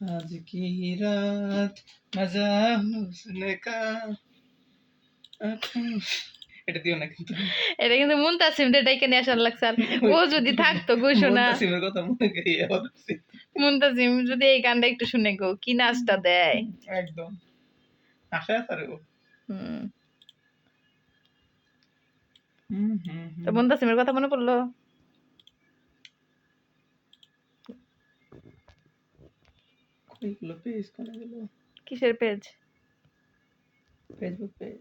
आज की रात मजा हुस्न का এটা দিও না কিন্তু এটা কিন্তু মুনতাসিম ডেটাইকে নিয়ে আসার লাগছে আর ও যদি থাকতো গো শোনা মুনতাসিমের কথা মনে করি আবার বলছি। মুনতাসিম যদি এই গানটা একটু শুনে গো কি নাচটা দেয় একদম আশা আছে ও হুম হুম হুম তো মুনতাসিমের কথা মনে পড়লো কইগুলো পেজ কোনে গেল কিসের পেজ ফেসবুক পেজ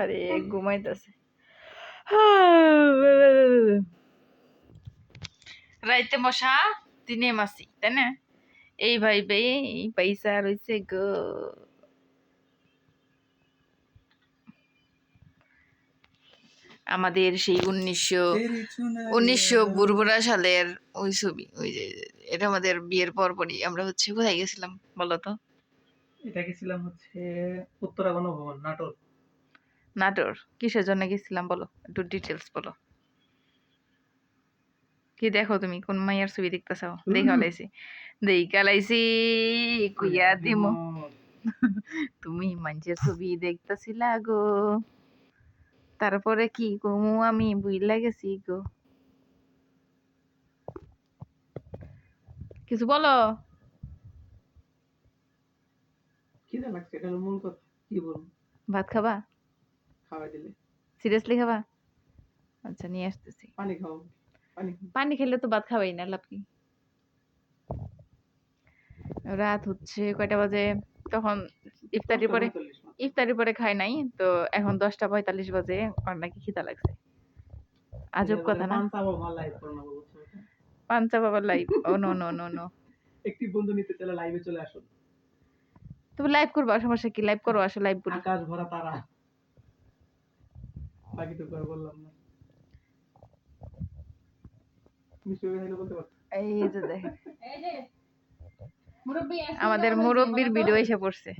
আরে ঘুমাইতেছে। রাইতে মশা দিনে মাসি তাই না? এই ভাই ভাই এই পয়সা রয়েছে গো। আমাদের সেই উনিশশো উনিশশো বুরবুরা সালের ওই ছবি ওই যে এটা আমাদের বিয়ের পর পরই আমরা হচ্ছে কোথায় গেছিলাম বলো তো? এটা গেছিলাম হচ্ছে উত্তরা গণভবন নাটোর। নাটোর কিসের জন্য গেছিলাম বলো? একটু ডিটেলস বলো। কি দেখো তুমি? কোন মাইয়ার ছবি দেখতেছো? দেখা লাইছি দেখা লাইছি কুইয়া দিমো। তুমি মানুষের ছবি দেখতেছিলা গো। তারপরে কি কমু আমি বুইলা গেছি গো। কিছু বলো? কি লাগছে? এটা মূল কথা। কি বলব? ভাত খাবা? খাওয়াই দিলে। সিরিয়াসলি খাবা? আচ্ছা নিয়ে আসতেছি। পানি খাও। পানি খেলে তো ভাত খাবাই না লাভ কি? রাত হচ্ছে কয়টা বাজে? তখন ইফতারির পরে। ইফতারির পরে খাই নাই তো এখন দশটা পঁয়তাল্লিশ বাজে আর নাকি খিদা লাগছে। আজব কথা না। পাঞ্চা বাবার লাইভ ও নো নো নো নো একটি বন্ধু নিতে চাইলে লাইভে চলে আসুন। তুমি লাইভ করবা সমস্যা কি? লাইভ করো আসো লাইভ করি। আকাশ ভরা তারা। বাকি তো করে বললাম না। এই যে দেখেন। আমাদের মুরব্বির ভিডিও এসে পড়ছে।